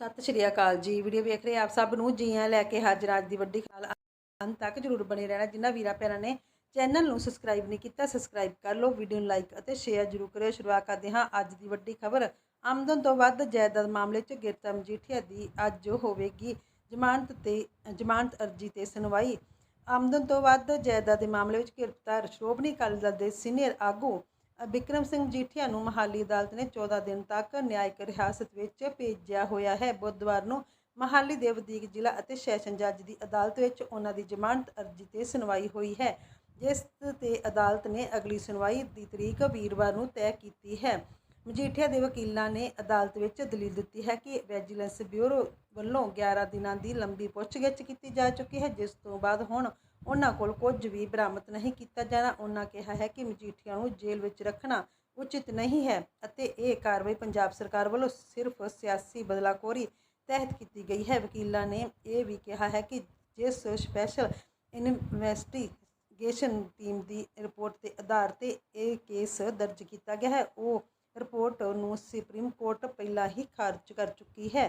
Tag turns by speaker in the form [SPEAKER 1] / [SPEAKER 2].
[SPEAKER 1] ਸਤਿ ਸ਼੍ਰੀ ਅਕਾਲ ਜੀ। ਵੀਡੀਓ ਵੇਖ ਰਹੇ ਆਪ ਸਭ ਨੂੰ ਜੀ ਆਇਆਂ ਲੈ ਕੇ ਹਾਜ਼ਰ ਅੱਜ ਦੀ ਵੱਡੀ ਖਾਲ ਅੰਤ ਤੱਕ ਜਰੂਰ ਬਣੇ ਰਹਿਣਾ। ਜਿਨ੍ਹਾਂ ਵੀਰਾਂ ਭੈਣਾਂ ਨੇ ਚੈਨਲ ਨੂੰ ਸਬਸਕ੍ਰਾਈਬ ਨਹੀਂ ਕੀਤਾ, ਸਬਸਕ੍ਰਾਈਬ ਕਰ ਲਓ, ਵੀਡੀਓ ਨੂੰ ਲਾਈਕ ਅਤੇ ਸ਼ੇਅਰ ਜਰੂਰ ਕਰਿਓ। ਸ਼ੁਰੂਆਤ ਕਰਦੇ ਹਾਂ ਅੱਜ ਦੀ ਵੱਡੀ ਖਬਰ। ਆਮਦਨ ਤੋਂ ਵੱਧ ਜਾਇਦਾਦ ਮਾਮਲੇ 'ਚ ਗਿਰਤਾ ਮਜੀਠੀਆ ਦੀ ਅੱਜ ਹੋਵੇਗੀ ਜ਼ਮਾਨਤ ਤੇ ਜ਼ਮਾਨਤ ਅਰਜੀ ਤੇ ਸੁਣਵਾਈ। ਆਮਦਨ ਤੋਂ ਵੱਧ ਜਾਇਦਾਦ ਦੇ ਮਾਮਲੇ ਵਿੱਚ ਗ੍ਰਿਫਤਾਰ ਸ਼੍ਰੋਮਣੀ ਅਕਾਲੀ ਦਲ ਦੇ ਸੀਨੀਅਰ ਆਗੂ ਬਿਕਰਮ ਸਿੰਘ ਜੀਠੀਆ ਨੂੰ ਮਹਾਲੀ ਅਦਾਲਤ ਨੇ 14 ਦਿਨ ਤੱਕ ਨਿਆਇਕ ਹਿਰਾਸਤ ਵਿੱਚ ਭੇਜਿਆ ਹੋਇਆ ਹੈ। ਬੁੱਧਵਾਰ ਨੂੰ ਮਹਾਲੀ ਦੇ ਵਧੀਕ ਜ਼ਿਲ੍ਹਾ ਅਤੇ ਸੈਸ਼ਨ ਜੱਜ ਦੀ ਅਦਾਲਤ ਵਿੱਚ ਉਹਨਾਂ ਦੀ ਜ਼ਮਾਨਤ ਅਰਜੀ ਤੇ ਸੁਣਵਾਈ ਹੋਈ ਹੈ। ਜਿਸ ਤੇ ਅਦਾਲਤ ਨੇ ਅਗਲੀ ਸੁਣਵਾਈ ਦੀ ਤਰੀਕ ਵੀਰਵਾਰ ਨੂੰ ਤੈਅ ਕੀਤੀ ਹੈ। ਮਜੀਠੀਆ ਦੇ ਵਕੀਲਾਂ ਨੇ ਅਦਾਲਤ ਵਿੱਚ ਦਲੀਲ ਦਿੱਤੀ ਹੈ ਕਿ ਵਿਜੀਲੈਂਸ ਬਿਊਰੋ ਵੱਲੋਂ 11 ਦਿਨਾਂ ਦੀ ਲੰਬੀ ਪੁੱਛਗਿੱਛ ਕੀਤੀ ਜਾ ਚੁੱਕੀ ਹੈ, ਜਿਸ ਤੋਂ ਬਾਅਦ ਹੁਣ ਉਹਨਾਂ ਕੋਲ ਕੁਝ ਵੀ ਬਰਾਮਦ ਨਹੀਂ ਕੀਤਾ ਜਾਣਾ। ਉਹਨਾਂ ਕਿਹਾ ਹੈ ਕਿ ਮਜੀਠੀਆ ਨੂੰ ਜੇਲ੍ਹ ਵਿੱਚ ਰੱਖਣਾ ਉਚਿਤ ਨਹੀਂ ਹੈ ਅਤੇ ਇਹ ਕਾਰਵਾਈ ਪੰਜਾਬ ਸਰਕਾਰ ਵੱਲੋਂ ਸਿਰਫ ਸਿਆਸੀ ਬਦਲਾਖੋਰੀ ਤਹਿਤ ਕੀਤੀ ਗਈ ਹੈ। ਵਕੀਲਾਂ ਨੇ ਇਹ ਵੀ ਕਿਹਾ ਹੈ ਕਿ ਜਿਸ ਸਪੈਸ਼ਲ ਇਨਵੈਸਟੀਗੇਸ਼ਨ ਟੀਮ ਦੀ ਰਿਪੋਰਟ ਦੇ ਆਧਾਰ ਤੇ ਇਹ ਕੇਸ ਦਰਜ ਕੀਤਾ ਗਿਆ ਹੈ, ਉਹ ਰਿਪੋਰਟ ਨੂੰ ਸੁਪਰੀਮ ਕੋਰਟ ਪਹਿਲਾਂ ਹੀ ਖਾਰਜ ਕਰ ਚੁੱਕੀ ਹੈ।